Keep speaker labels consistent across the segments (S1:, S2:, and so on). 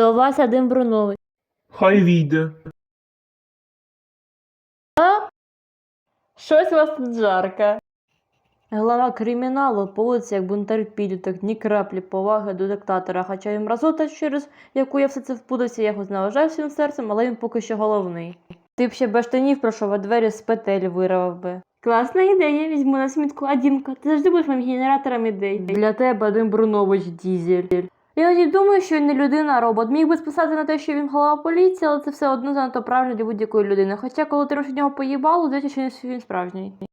S1: До вас один Брунович.
S2: Хай війде.
S1: Щось у вас тут жарко. Глава криміналу по як бунтар підліток, ні краплі поваги до диктатора, хоча він мразота, через яку я все це впутався, я його зневажаю всім серцем, але він поки що головний. Ти б ще без штанів пройшов, а двері з петель вирвав би. Класна ідея, візьму на смітку, а Дімка, ти завжди будеш моїм генератором ідей. Для тебе один Брунович дізель. Я навіть думаю, що не людина, робот. Міг би списати на те, що він голова поліції, але це все одно занадто правильно для будь-якої людини. Хоча, коли ти в нього поїбало, здається, що він справжній.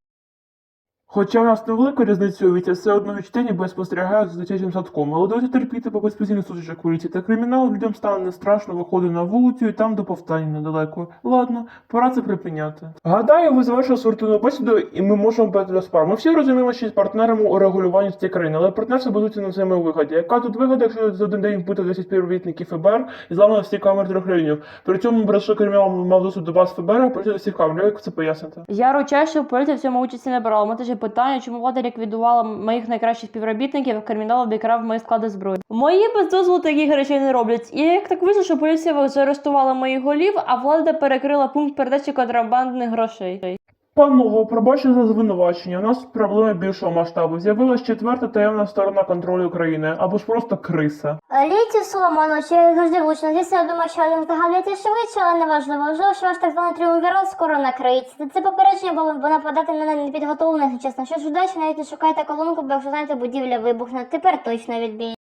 S2: Хоча у нас невелика різниця у віці, все одно відчуття ніби спостерігають за дитячим садком, але доводиться терпіти по безпосійних сутичок поліції та криміналу, людям стане не страшно виходити на вулицю і там до повстання недалеко. Ладно, пора це припиняти. Гадаю, ви завершили сортовну бесіду, і ми можемо перейти до справ. Ми всі розуміємо, що є партнерами у регулюванні цієї країни, але партнерство будується на взаємовиході. Яка тут вигода, якщо за один день вбито 10 співробітників ФБР і зламано всі камери трьох районів? При цьому братшо кримінал мав доступ до баз ФБР, а проти всіх камер. Як це пояснити?
S1: Я ручаю, що в поліція в цьому участі не брала. Мене теж питання, чому влада ліквідувала моїх найкращих співробітників, а кримінал обікрав мої склади зброї. Мої без дозволу таких речей не роблять. І як так вийшло, що поліція заарештувала моїх голів, а влада перекрила пункт передачі контрабандних грошей.
S2: Панове, пробачте за звинувачення. У нас проблеми більшого масштабу. З'явилась четверта таємна сторона контролю України або ж просто криса.
S3: Літів Соломонович, я завжди влучно. Звісно, я думаю, що він здогадується швидше, але неважливо. Можливо, що ваш так званий тріумвірат скоро накриється. Це попередження, бо бо нападати на непідготовлених, чесно. Що ж удачі, навіть не шукайте колонку, бо якщо знаєте, будівля вибухне. Тепер точно відбій.